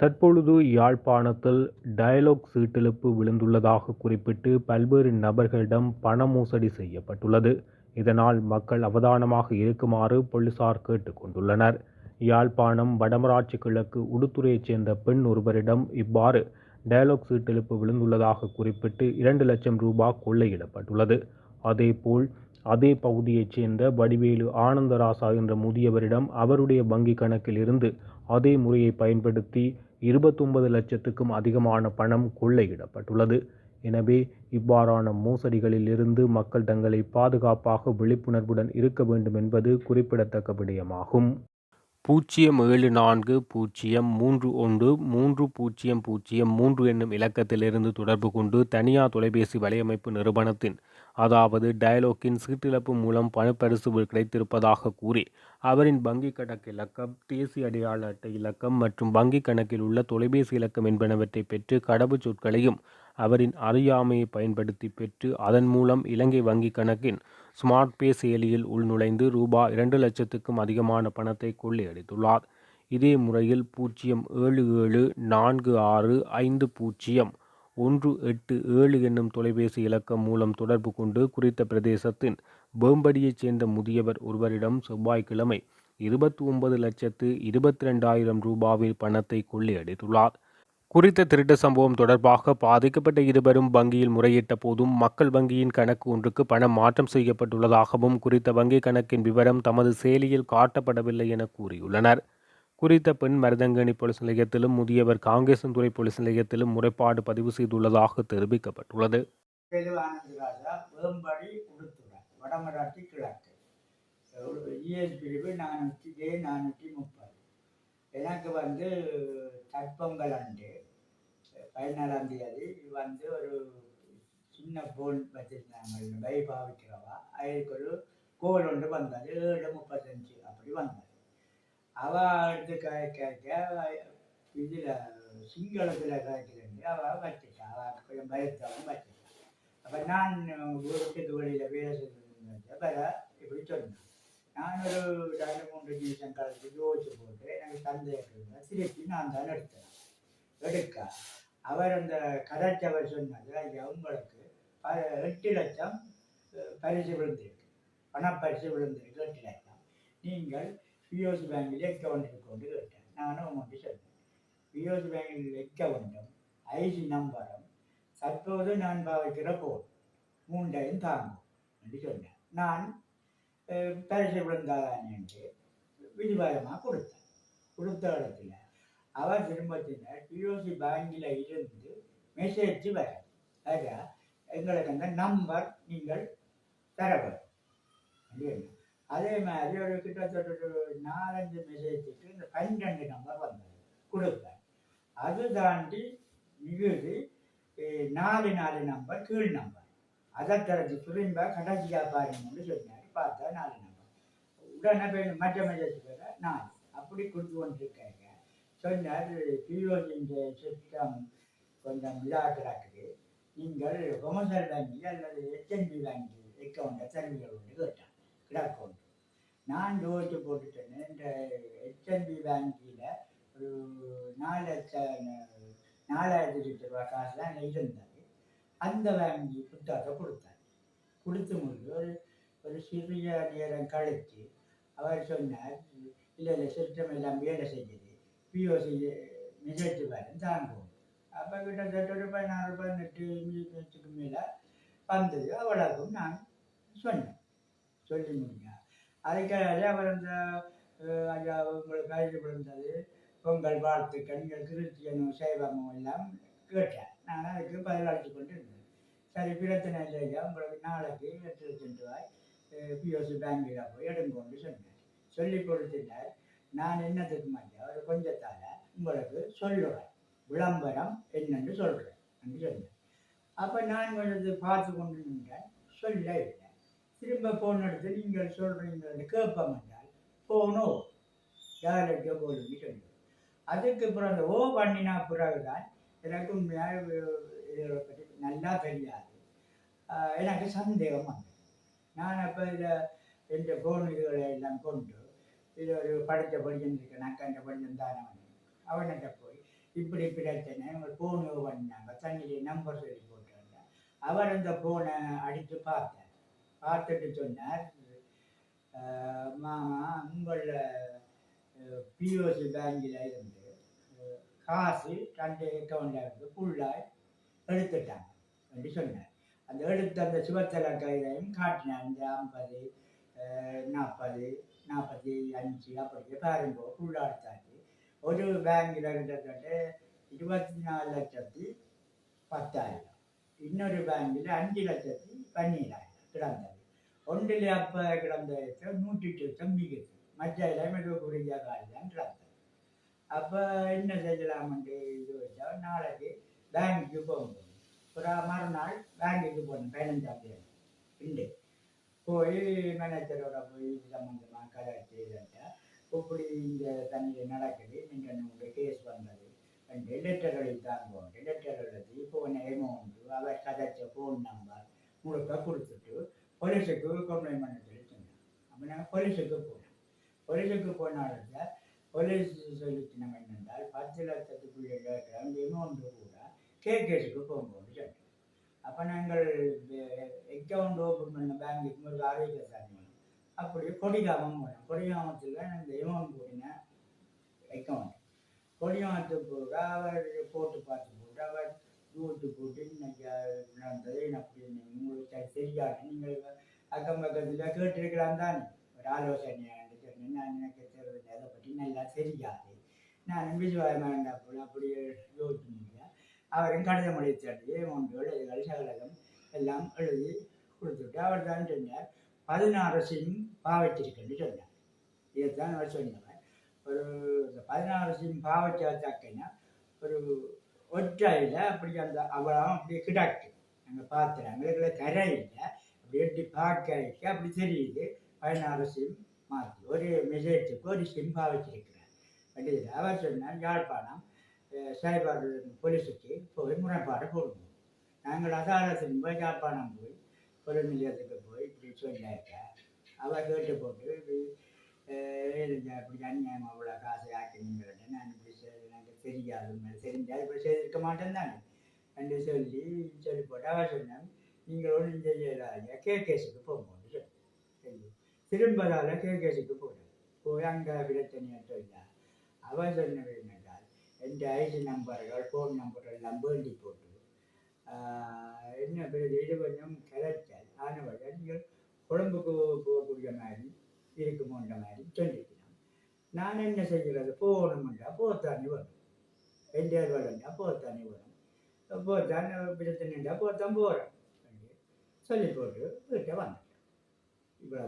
தற்பொழுது யாழ்ப்பாணத்தில் டயலொக் சீட்டெழுப்பு விழுந்துள்ளதாக குறிப்பிட்டு பல்வேறு நபர்களிடம் பண மோசடி செய்யப்பட்டுள்ளது. இதனால் மக்கள் அவதானமாக இருக்குமாறு போலீசார் கேட்டுக்கொண்டுள்ளனர் யாழ்ப்பாணம் வடமராட்சி கிழக்கு உடுத்துறையைச் சேர்ந்த பெண் ஒருவரிடம் இவ்வாறு டயலாக் சீட்டெழுப்பு விழுந்துள்ளதாக குறிப்பிட்டு இரண்டு லட்சம் ரூபாய் கொள்ளையிடப்பட்டுள்ளது. அதேபோல் அதே பகுதியைச் சேர்ந்த வடிவேலு ஆனந்தராசா என்ற முதியவரிடம் அவருடைய வங்கி கணக்கில் இருந்து அதே முறையை பயன்படுத்தி இருபத்தொன்பது லட்சத்துக்கும் அதிகமான பணம் கொள்ளையிடப்பட்டுள்ளது. எனவே இவ்வாறான மோசடிகளில் இருந்து மக்கள் தங்களை பாதுகாப்பாக விழிப்புணர்வுடன் இருக்க வேண்டும் என்பது குறிப்பிடத்தக்க விடயமாகும். பூஜ்ஜியம் ஏழு நான்கு பூஜ்ஜியம் மூன்று ஒன்று மூன்று பூஜ்ஜியம் பூஜ்ஜியம் மூன்று என்னும் இலக்கத்திலிருந்து தொடர்பு கொண்டு தனியார் தொலைபேசி வலையமைப்பு நிறுவனத்தின் அதாவது டயலோக்கின் சீட்டிழப்பு மூலம் பணப்பரிசு கிடைத்திருப்பதாக கூறி அவரின் வங்கிக் கணக்கு இலக்கம் தேசிய அடையாள அட்டை இலக்கம் மற்றும் வங்கிக் கணக்கில் உள்ள தொலைபேசி இலக்கம் என்பனவற்றை பெற்று கடவுச் சொற்களையும் அவரின் அறியாமையை பயன்படுத்தி பெற்று அதன் மூலம் இலங்கை வங்கிக் கணக்கின் ஸ்மார்ட் பே செயலியில் உள்நுழைந்து ரூபாய் இரண்டு லட்சத்துக்கும் அதிகமான பணத்தை கொள்ளையடித்துள்ளார் இதே முறையில் பூஜ்ஜியம் ஏழு ஏழு நான்கு ஆறு ஐந்து பூஜ்ஜியம் ஒன்று எட்டு ஏழு என்னும் தொலைபேசி இலக்கம் மூலம் தொடர்பு கொண்டு குறித்த பிரதேசத்தின் பேம்படியைச் சேர்ந்த முதியவர் ஒருவரிடம் செவ்வாய்க்கிழமை இருபத்தி ஒன்பது லட்சத்து இருபத்தி ரெண்டாயிரம் ரூபாவில் பணத்தை கொள்ளையடித்துள்ளார் குறித்த திருட்டு சம்பவம் தொடர்பாக பாதிக்கப்பட்ட இருவரும் வங்கியில் முறையிட்ட போதும் மக்கள் வங்கியின் கணக்கு ஒன்றுக்கு பணம் மாற்றம் செய்யப்பட்டுள்ளதாகவும் குறித்த வங்கிக் கணக்கின் விவரம் தமது செயலியில் காட்டப்படவில்லை என கூறியுள்ளனர். குறித்த பெண் மருதங்கனி போலீஸ் நிலையத்திலும் முதியவர் காங்கேசன்துறை போலீஸ் நிலையத்திலும் முறைப்பாடு பதிவு செய்துள்ளதாக தெரிவிக்கப்பட்டுள்ளது. தெளிவானதுராஜா வடமராட்சி கிழக்கு. இஎஸ் பிரிவு நானூற்றி ஏ நானூற்றி முப்பது. எனக்கு வந்து தற்பொங்கல் அன்று பதினாறாம் தேதி வந்து ஒரு சின்ன போன் வச்சிருந்தாங்க பை பாவிக்கிறவா அதுக்கு ஒரு கோல் ஒன்று வந்தது ஏழு முப்பத்தஞ்சு அப்படி வந்தது. அவ எடுத்து கேட்க இதில் சிங்களத்தில் காய்க்கிறேன் அவள் வச்சுட்டா அவள் கொஞ்சம் பயத்தவன் வச்சுட்டா அப்போ நான் வீட்டுக்கு வெளியில் வேலை செஞ்சு வேற இப்படி சொன்னேன். நான் ஒரு ரெண்டு மூன்று நிமிஷம் கலந்து யோசிச்சு போட்டு எனக்கு தந்தையை இருந்தேன் திருப்பி நான் தான் எடுத்தேன். எடுக்க. அவர் அந்த கதைச்சவர் சொன்னது ஐயா உங்களுக்கு ப- எட்டு லட்சம் பரிசு விழுந்திருக்கு. பணப்பரிசு விழுந்திருக்கு எட்டு லட்சம். நீங்கள் பிஓசி பேங்கில் அக்கௌண்ட் கொண்டு கேட்டேன் நானும் உங்கள்கிட்ட சொன்னேன் பிஓசி பேங்கில் அக்கௌண்ட்டும் ஐசி நம்பரும் தற்போது நான் பாவிக்கிற போல் மூன்றையும் தாங்கும் என்று சொன்னேன் நான் அஹ், பரிசு விழுந்தாதான் என்று விரிவாரமாக கொடுத்தேன் கொடுத்த இடத்துல அவர் திரும்பத்தினர் சொன்னார் பிஓசி பேங்கில் இருந்து மெசேஜ் வர ஆக எங்களுக்கு அந்த நம்பர் நீங்கள் தர வேண்டும் அப்படின்னு. அதே மாதிரி ஒரு கிட்டத்தட்ட ஒரு நாலஞ்சு மெசேஜுக்கு இந்த பன்னெண்டு நம்பர் வந்தது. கொடுப்பேன் அது தாண்டி மிகுதி நாலு நாலு நம்பர் கீழ் நம்பர் அதை திறந்து திரும்ப கடைசியாக பாருங்கன்னு சொன்னார். பார்த்தா நாலு நம்பர் உடனே போய் மற்ற மெசேஜ் வேற நாலு. அப்படி கொடுத்து கொண்டிருக்காங்க. சொன்னார் பிஓசிங்க சிஸ்டம் கொஞ்சம் இதாக கிடக்குது நீங்கள் கொமர்ஷியல் வங்கி அல்லது ஹெச்என்பி வங்கி அக்கௌண்ட்டை தருவீர்கள் கேட்டான். கிடக்கௌண்ட் நான் யோசிச்சு போட்டுட்டேன் இந்த ஹெச்என்பி பேங்கில் ஒரு நாலு லட்சம் நாலாயிரத்தி லட்ச ரூபா காசு தான் இருந்தது அந்த வங்கி புத்தகத்தை கொடுத்தார். கொடுத்து முடிஞ்சு ஒரு ஒரு சிறிய நேரம் கழித்து அவர் சொன்னார் இல்லை இல்லை சிஸ்டம் எல்லாம் வேலை செஞ்சது பிஓசி மெசேஜ் வரும் தாங்கும் அப்போ கிட்டத்தட்ட ஒரு பதினாறு பதினெட்டு நிமிஷத்துக்கு மேலே வந்தது. அவ்வளவுக்கும் நான் சொன்னேன். சொல்லி முடிஞ்சேன் அதுக்காக அவர் அந்த அஹ், ஐயா உங்களுக்கு கைது விழுந்தது பொங்கல் வாழ்த்துக்கள் நீங்கள் கிறிஸ்டியனும் சைவமும் எல்லாம் கேட்டேன். நான் அதுக்கு பதிலளித்து கொண்டு இருந்தேன் சரி பிரச்சனை இல்லை ஐயா. உங்களுக்கு நாளைக்கு எட்டு லட்சம் ரூபாய் பிஓசி பேங்கில் போய் எடுங்கொண்டு சொன்னேன். சொல்லி கொடுத்துட்டார். நான் என்னத்துக்கு மாட்டேன் ஒரு கொஞ்சத்தால் உங்களுக்கு சொல்லுவேன். விளம்பரம் என்னென்று சொல்கிறேன் என்று சொன்னேன். அப்போ நான் கொஞ்சம் பார்த்து கொண்டு நின்றேன். சொல்ல திரும்ப ஃபோன் எடுத்து நீங்கள் சொல்கிறீங்கன்னு கேட்பாங்க என்றால் ஃபோனோ யாருக்கு போலுன்னு சொல்லி அதுக்கு அப்புறம் அந்த ஓ பண்ணினா பிறகுதான் எனக்கு உண்மையாக இதை பற்றி நல்லா தெரியாது. எனக்கு சந்தேகம் வந்தது. நான் அப்போ இதில் இந்த ஃபோன் இதுகளை எல்லாம் கொண்டு இது ஒரு படித்த படிச்சுருக்கேன் நான் கண்ட படிச்சம் தானே அவன்கிட்ட போய் இப்படி பிரச்சனை இவங்க ஃபோன் பண்ணாங்க தண்ணியிலே நம்பர் சொல்லி போட்டிருந்தேன். அவர் அந்த ஃபோனை அடித்து பார்த்தேன் பார்த்துட்டு சொன்னார். மாமா உங்களில் பிஓசி பேங்கில் இருந்து காசு ரெண்டு அக்கௌண்ட்டில் இருந்து ஃபுல்லாக எடுத்துட்டாங்க என்று சொன்னார். அந்த எடுத்த அந்த சுபத்தல கைதையும் காட்டினார். இந்த ஐம்பது நாற்பது நாற்பத்தி அஞ்சு அப்படி பாருங்க ஃபுல்லாக எடுத்தாச்சு. ஒரு பேங்கில் இருந்தது இருபத்தி நாலு லட்சத்தி பத்தாயிரம். இன்னொரு பேங்கில் அஞ்சு லட்சத்தி பன்னீராயிரம். கிடந்தது ஒன்றில் அப்போ கிடந்த நூற்றி தம்பிக்கு மிகுது மற்ற இடம் மிக காலம் கிடந்தது அப்போ என்ன செய்யலாம்னு இது வச்சா நாளைக்கு பேங்க்குக்கு போகணும் ஒரு மறுநாள் பேங்க்குக்கு போகணும் பதினஞ்சாம் தேதி. உண்டு போய் மேனேஜரோட போய் இது சம்மந்தமாக கதை செய்தா இப்படி இந்த தண்ணியில் நடக்குது நீங்கள் உங்கள் கேஸ் வந்தது. ரெண்டு லெட்டர் எழுதி எழுதித்தாங்க லெட்டர் எழுதி இப்போ ஒன்று அமௌண்ட்டு அவர் கதை ஃபோன் நம்பர் முழுக்க கொடுத்துட்டு போலீஸுக்கு கம்ப்ளைண்ட் பண்ண சொல்லி சொன்னாங்க அப்போ நாங்கள் போலீஸுக்கு போனோம். போலீஸுக்கு போனாலும் போலீஸ் சொல்லித்தினம் என்னென்றால் பத்து லட்சத்துக்குள்ள கிராம் அந்த கூட கே கேஸுக்கு போகும்போது சொன்னோம் அப்போ நாங்கள் அக்கௌண்ட் ஓப்பன் பண்ண பேங்க்குக்கு ஒரு ஆரோக்கிய சாதனம் அப்படி கொடிகாமம் போனோம். கொடிகாமத்தில் இந்த அமௌண்ட் போட்டின அக்கௌண்ட் கொடிகாமத்து போக அவர் போட்டு பார்த்து போட்டு அவர் தூட்டு போட்டு இன்னைக்கு நடந்தது அப்படின்னு உங்களுக்கு சரி தெரியாது. நீங்கள் அக்கம் பக்கத்தில் கேட்டிருக்கலாம் தானே. ஒரு ஆலோசனை சொன்னேன் நான் எனக்கு தெரியாது அதை பற்றி நல்லா தெரியாது. நான் விஜயவாய் வேண்டா போல அப்படியே யோசிச்சு முடியல அவரும் கடிதம் எழுதி ஒன்றோடு அமௌண்ட்டுகள் இதுகள் சகலகம் எல்லாம் எழுதி கொடுத்துட்டு அவர் தான் சொன்னார் பதினாறு சிம் பாவச்சிருக்குன்னு சொன்னார். இதைத்தான் அவர் சொன்னவர் ஒரு இந்த பதினாறு சிம் பாவச்சா ஒரு ஒற்றையில் அப்படி அந்த அவ்வளோ அப்படியே கிடாக்கு. நாங்கள் பார்த்துறோம் எங்களுக்கு கரை அப்படி எட்டி பார்க்க அப்படி தெரியுது. பதினாறு சிம் மாற்றி ஒரு மெசேஜுக்கு ஒரு சிம் பாவச்சிருக்கிறார். அப்படியில் அவர் சொன்னார் யாழ்ப்பாணம் சைபர் போலீஸுக்கு போய் முறைப்பாடு போடுவோம். நாங்கள் அதாலத்தின் போய் யாழ்ப்பாணம் போய் பொருள் நிலையத்துக்கு போய் இப்படி சொல்லியாக்க அவர் கேட்டு போட்டு இப்படி அஹ், எழுந்த இப்படி அநியாயம் அவ்வளோ காசை ஆக்கினீங்கள்ட்ட நான் இப்படி எனக்கு தெரியாது. தெரிஞ்சால் இப்படி செய்திருக்க மாட்டேன் தானே? என்று சொல்லி சொல்லி போட்டு அவர் சொன்னான் நீங்கள் ஒன்றும் செய்யலாத கே கேஸுக்கு போகும்போது திரும்பதால கேகேசிக்கு போனேன் போய் அங்கே பிரச்சனையை சொல்லா அவன் சொன்னது என்னென்றால் எந்த ஐடி நம்பர்கள் ஃபோன் நம்பர்கள் எல்லாம் வேண்டி போட்டு என்ன பிறகு இது கொஞ்சம் கிடைச்சல் ஆனவர்கள் நீங்கள் குழம்புக்கு போகக்கூடிய மாதிரி இருக்குமோன்ற மாதிரி சொல்லிக்கலாம் நான் என்ன செய்கிறது? போகணுமெண்டா போத்தானே வரும். எந்த வரண்டா போத்தானே வரும். போத்தான் பிரச்சனைண்டா போத்தான் போகிறேன் சொல்லி போட்டு வீட்டை வந்துட்டேன் இவ்வளோ